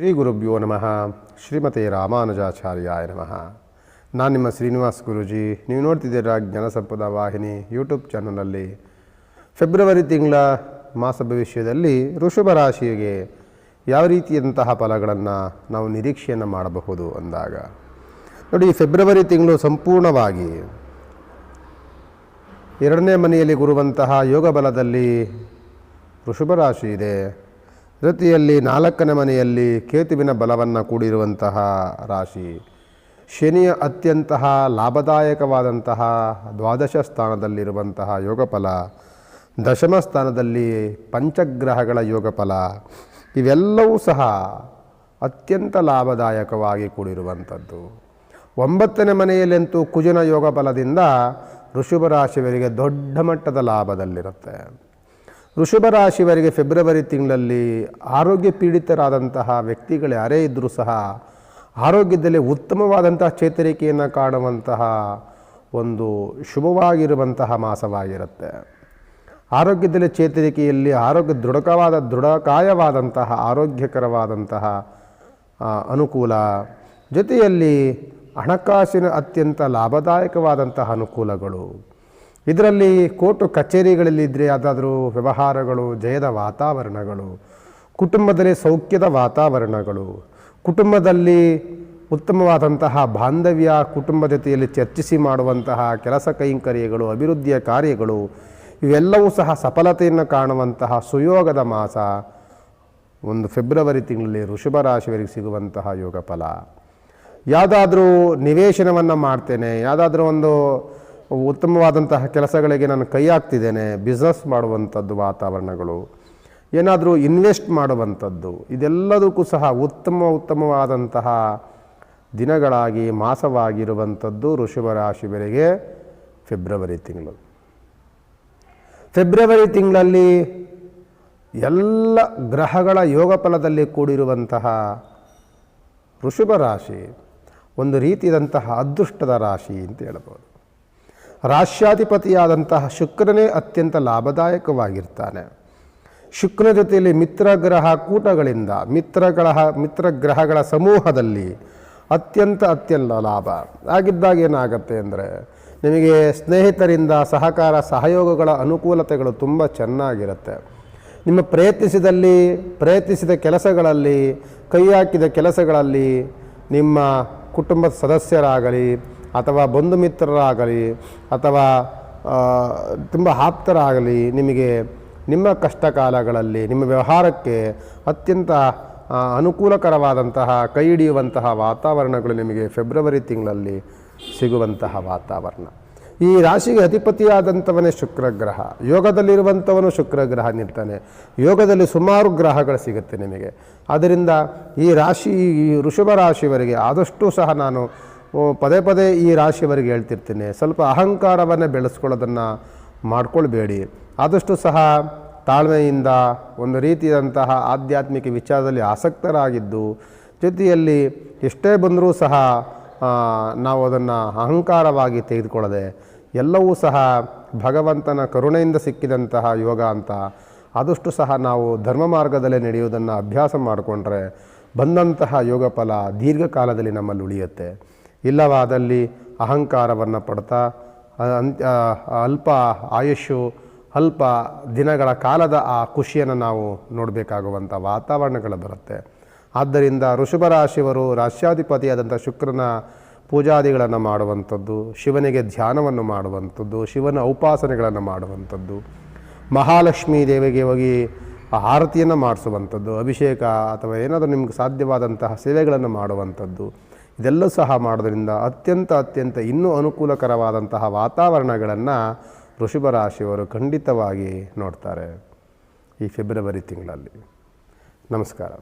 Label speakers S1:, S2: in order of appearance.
S1: ಶ್ರೀ ಗುರುಭ್ಯೋ ನಮಃ. ಶ್ರೀಮತಿ ರಾಮಾನುಜಾಚಾರ್ಯಾಯ ನಮಃ. ನಾನು ನಿಮ್ಮ ಶ್ರೀನಿವಾಸ್ ಗುರುಜಿ. ನೀವು ನೋಡ್ತಿದ್ದೀರಾ ಜ್ಞಾನಸಂಪದ ವಾಹಿನಿ ಯೂಟ್ಯೂಬ್ ಚಾನಲಲ್ಲಿ ಫೆಬ್ರವರಿ ತಿಂಗಳ ಮಾಸ ಭವಿಷ್ಯದಲ್ಲಿ ಋಷಭ ರಾಶಿಗೆ ಯಾವ ರೀತಿಯಂತಹ ಫಲಗಳನ್ನು ನಾವು ನಿರೀಕ್ಷೆಯನ್ನು ಮಾಡಬಹುದು ಅಂದಾಗ. ನೋಡಿ ಫೆಬ್ರವರಿ ತಿಂಗಳು ಸಂಪೂರ್ಣವಾಗಿ ಎರಡನೇ ಮನೆಯಲ್ಲಿ ಗುರುವಂತಹ ಯೋಗ ಬಲದಲ್ಲಿ ವೃಷಭ ರಾಶಿ ಇದೆ. ಜೊತೆಯಲ್ಲಿ ನಾಲ್ಕನೇ ಮನೆಯಲ್ಲಿ ಕೇತುವಿನ ಬಲವನ್ನು ಕೂಡಿರುವಂತಹ ರಾಶಿ. ಶನಿಯ ಅತ್ಯಂತಹ ಲಾಭದಾಯಕವಾದಂತಹ ದ್ವಾದಶ ಸ್ಥಾನದಲ್ಲಿರುವಂತಹ ಯೋಗಫಲ. ದಶಮ ಸ್ಥಾನದಲ್ಲಿ ಪಂಚಗ್ರಹಗಳ ಯೋಗಫಲ. ಇವೆಲ್ಲವೂ ಸಹ ಅತ್ಯಂತ ಲಾಭದಾಯಕವಾಗಿ ಕೂಡಿರುವಂಥದ್ದು. ಒಂಬತ್ತನೇ ಮನೆಯಲ್ಲಂತೂ ಕುಜನ ಯೋಗ ಫಲದಿಂದ ಋಷಭ ರಾಶಿಯವರಿಗೆ ದೊಡ್ಡ ಮಟ್ಟದ ಲಾಭದಲ್ಲಿರುತ್ತೆ. ಋಷಭ ರಾಶಿವರಿಗೆ ಫೆಬ್ರವರಿ ತಿಂಗಳಲ್ಲಿ ಆರೋಗ್ಯ ಪೀಡಿತರಾದಂತಹ ವ್ಯಕ್ತಿಗಳು ಯಾರೇ ಇದ್ದರೂ ಸಹ ಆರೋಗ್ಯದಲ್ಲಿ ಉತ್ತಮವಾದಂತಹ ಚೇತರಿಕೆಯನ್ನು ಕಾಣುವಂತಹ ಒಂದು ಶುಭವಾಗಿರುವಂತಹ ಮಾಸವಾಗಿರುತ್ತೆ. ಆರೋಗ್ಯದಲ್ಲಿ ಚೇತರಿಕೆಯಲ್ಲಿ ಆರೋಗ್ಯ ದೃಢಕವಾದ, ದೃಢಕಾಯವಾದಂತಹ, ಆರೋಗ್ಯಕರವಾದಂತಹ ಅನುಕೂಲ. ಜೊತೆಯಲ್ಲಿ ಹಣಕಾಸಿನ ಅತ್ಯಂತ ಲಾಭದಾಯಕವಾದಂತಹ ಅನುಕೂಲಗಳು. ಇದರಲ್ಲಿ ಕೋರ್ಟು ಕಚೇರಿಗಳಲ್ಲಿದ್ದರೆ ಯಾವುದಾದ್ರೂ ವ್ಯವಹಾರಗಳು, ಜಯದ ವಾತಾವರಣಗಳು, ಕುಟುಂಬದಲ್ಲಿ ಸೌಖ್ಯದ ವಾತಾವರಣಗಳು, ಕುಟುಂಬದಲ್ಲಿ ಉತ್ತಮವಾದಂತಹ ಬಾಂಧವ್ಯ, ಕುಟುಂಬ ಜೊತೆಯಲ್ಲಿ ಚರ್ಚಿಸಿ ಮಾಡುವಂತಹ ಕೆಲಸ ಕೈಂಕರ್ಯಗಳು, ಅಭಿವೃದ್ಧಿಯ ಕಾರ್ಯಗಳು, ಇವೆಲ್ಲವೂ ಸಹ ಸಫಲತೆಯನ್ನು ಕಾಣುವಂತಹ ಸುಯೋಗದ ಮಾಸ ಒಂದು ಫೆಬ್ರವರಿ ತಿಂಗಳಲ್ಲಿ ಋಷಭ ರಾಶಿಯವರಿಗೆ ಸಿಗುವಂತಹ ಯೋಗ ಫಲ ಯಾವುದಾದ್ರೂ ನಿವೇಶನವನ್ನು ಮಾಡ್ತೇನೆ, ಯಾವುದಾದ್ರೂ ಒಂದು ಉತ್ತಮವಾದಂತಹ ಕೆಲಸಗಳಿಗೆ ನಾನು ಕೈ ಹಾಕ್ತಿದ್ದೇನೆ ಬಿಸ್ನೆಸ್ ಮಾಡುವಂಥದ್ದು ವಾತಾವರಣಗಳು, ಏನಾದರೂ ಇನ್ವೆಸ್ಟ್ ಮಾಡುವಂಥದ್ದು, ಇದೆಲ್ಲದಕ್ಕೂ ಸಹ ಉತ್ತಮ ಉತ್ತಮವಾದಂತಹ ದಿನಗಳಾಗಿ ಮಾಸವಾಗಿರುವಂಥದ್ದು ಋಷಭ ರಾಶಿಯವರಿಗೆ ಫೆಬ್ರವರಿ ತಿಂಗಳು. ಫೆಬ್ರವರಿ ತಿಂಗಳಲ್ಲಿ ಎಲ್ಲ ಗ್ರಹಗಳ ಯೋಗ ಫಲದಲ್ಲಿ ಕೂಡಿರುವಂತಹ ಋಷಭ ರಾಶಿ, ಒಂದು ರೀತಿಯಾದಂತಹ ಅದೃಷ್ಟದ ರಾಶಿ ಅಂತ ಹೇಳ್ಬೋದು. ರಾಶ್ಯಾಧಿಪತಿಯಾದಂತಹ ಶುಕ್ರನೇ ಅತ್ಯಂತ ಲಾಭದಾಯಕವಾಗಿರ್ತಾನೆ. ಶುಕ್ರನ ಜೊತೆಯಲ್ಲಿ ಮಿತ್ರಗ್ರಹ ಕೂಟಗಳಿಂದ ಮಿತ್ರಗಳ ಮಿತ್ರಗ್ರಹಗಳ ಸಮೂಹದಲ್ಲಿ ಅತ್ಯಂತ ಅತ್ಯಂತ ಲಾಭ. ಆಗಿದ್ದಾಗ ಏನಾಗುತ್ತೆ ಅಂದರೆ, ನಿಮಗೆ ಸ್ನೇಹಿತರಿಂದ ಸಹಕಾರ, ಸಹಯೋಗಗಳ ಅನುಕೂಲತೆಗಳು ತುಂಬ ಚೆನ್ನಾಗಿರುತ್ತೆ. ನಿಮ್ಮ ಪ್ರಯತ್ನಿಸಿದಲ್ಲಿ, ಪ್ರಯತ್ನಿಸಿದ ಕೆಲಸಗಳಲ್ಲಿ ಕೈ ಹಾಕಿದ ಕೆಲಸಗಳಲ್ಲಿ ನಿಮ್ಮ ಕುಟುಂಬದ ಸದಸ್ಯರಾಗಲಿ ಅಥವಾ ಬಂಧು ಮಿತ್ರರಾಗಲಿ ಅಥವಾ ತುಂಬ ಆಪ್ತರಾಗಲಿ ನಿಮಗೆ ನಿಮ್ಮ ಕಷ್ಟ ಕಾಲಗಳಲ್ಲಿ ನಿಮ್ಮ ವ್ಯವಹಾರಕ್ಕೆ ಅತ್ಯಂತ ಅನುಕೂಲಕರವಾದಂತಹ, ಕೈ ಹಿಡಿಯುವಂತಹ ವಾತಾವರಣಗಳು ನಿಮಗೆ ಫೆಬ್ರವರಿ ತಿಂಗಳಲ್ಲಿ ಸಿಗುವಂತಹ ವಾತಾವರಣ. ಈ ರಾಶಿಗೆ ಅಧಿಪತಿಯಾದಂಥವನೇ ಶುಕ್ರಗ್ರಹ. ಯೋಗದಲ್ಲಿರುವಂಥವನು ಶುಕ್ರಗ್ರಹ ನಿಲ್ತಾನೆ. ಯೋಗದಲ್ಲಿ ಸುಮಾರು ಗ್ರಹಗಳು ಸಿಗುತ್ತೆ ನಿಮಗೆ. ಆದ್ದರಿಂದ ಈ ರಾಶಿ, ಈ ಋಷಭ ರಾಶಿಯವರಿಗೆ ಆದಷ್ಟು ಸಹ ನಾನು ಪದೇ ಪದೇ ಈ ರಾಶಿಯವರಿಗೆ ಹೇಳ್ತಿರ್ತೀನಿ. ಸ್ವಲ್ಪ ಅಹಂಕಾರವನ್ನು ಬೆಳೆಸ್ಕೊಳ್ಳೋದನ್ನು ಮಾಡ್ಕೊಳ್ಬೇಡಿ. ಆದಷ್ಟು ಸಹ ತಾಳ್ಮೆಯಿಂದ ಒಂದು ರೀತಿಯಾದಂತಹ ಆಧ್ಯಾತ್ಮಿಕ ವಿಚಾರದಲ್ಲಿ ಆಸಕ್ತರಾಗಿದ್ದು, ಜೊತೆಯಲ್ಲಿ ಎಷ್ಟೇ ಬಂದರೂ ಸಹ ನಾವು ಅದನ್ನು ಅಹಂಕಾರವಾಗಿ ತೆಗೆದುಕೊಳ್ಳದೆ, ಎಲ್ಲವೂ ಸಹ ಭಗವಂತನ ಕರುಣೆಯಿಂದ ಸಿಕ್ಕಿದಂತಹ ಯೋಗ ಅಂತ, ಆದಷ್ಟು ಸಹ ನಾವು ಧರ್ಮ ಮಾರ್ಗದಲ್ಲೇ ನಡೆಯುವುದನ್ನು ಅಭ್ಯಾಸ ಮಾಡಿಕೊಂಡ್ರೆ ಬಂದಂತಹ ಯೋಗ ಫಲ ದೀರ್ಘಕಾಲದಲ್ಲಿ ನಮ್ಮಲ್ಲಿ ಉಳಿಯುತ್ತೆ. ಇಲ್ಲವಾದಲ್ಲಿ ಅಹಂಕಾರವನ್ನು ಪಡ್ತಾ ಅಲ್ಪ ಆಯುಷು ಅಲ್ಪ ದಿನಗಳ ಕಾಲದ ಆ ಖುಷಿಯನ್ನು ನಾವು ನೋಡಬೇಕಾಗುವಂಥ ವಾತಾವರಣಗಳು ಬರುತ್ತೆ. ಆದ್ದರಿಂದ ಋಷಭ ರಾಶಿಯವರು ರಾಶ್ಯಾಧಿಪತಿಯಾದಂಥ ಶುಕ್ರನ ಪೂಜಾದಿಗಳನ್ನು ಮಾಡುವಂಥದ್ದು, ಶಿವನಿಗೆ ಧ್ಯಾನವನ್ನು ಮಾಡುವಂಥದ್ದು, ಶಿವನ ಉಪಾಸನೆಗಳನ್ನು ಮಾಡುವಂಥದ್ದು, ಮಹಾಲಕ್ಷ್ಮೀ ದೇವಿಗೆ ಹೋಗಿ ಆರತಿಯನ್ನು ಮಾಡಿಸುವಂಥದ್ದು, ಅಭಿಷೇಕ ಅಥವಾ ಏನಾದರೂ ನಿಮ್ಗೆ ಸಾಧ್ಯವಾದಂತಹ ಸೇವೆಗಳನ್ನು ಮಾಡುವಂಥದ್ದು ಇದೆಲ್ಲ ಸಹ ಮಾಡೋದ್ರಿಂದ ಅತ್ಯಂತ ಅತ್ಯಂತ ಇನ್ನೂ ಅನುಕೂಲಕರವಾದಂತಹ ವಾತಾವರಣಗಳನ್ನು ವೃಷಭ ರಾಶಿಯವರು ಖಂಡಿತವಾಗಿ ನೋಡ್ತಾರೆ ಈ ಫೆಬ್ರವರಿ ತಿಂಗಳಲ್ಲಿ. ನಮಸ್ಕಾರ.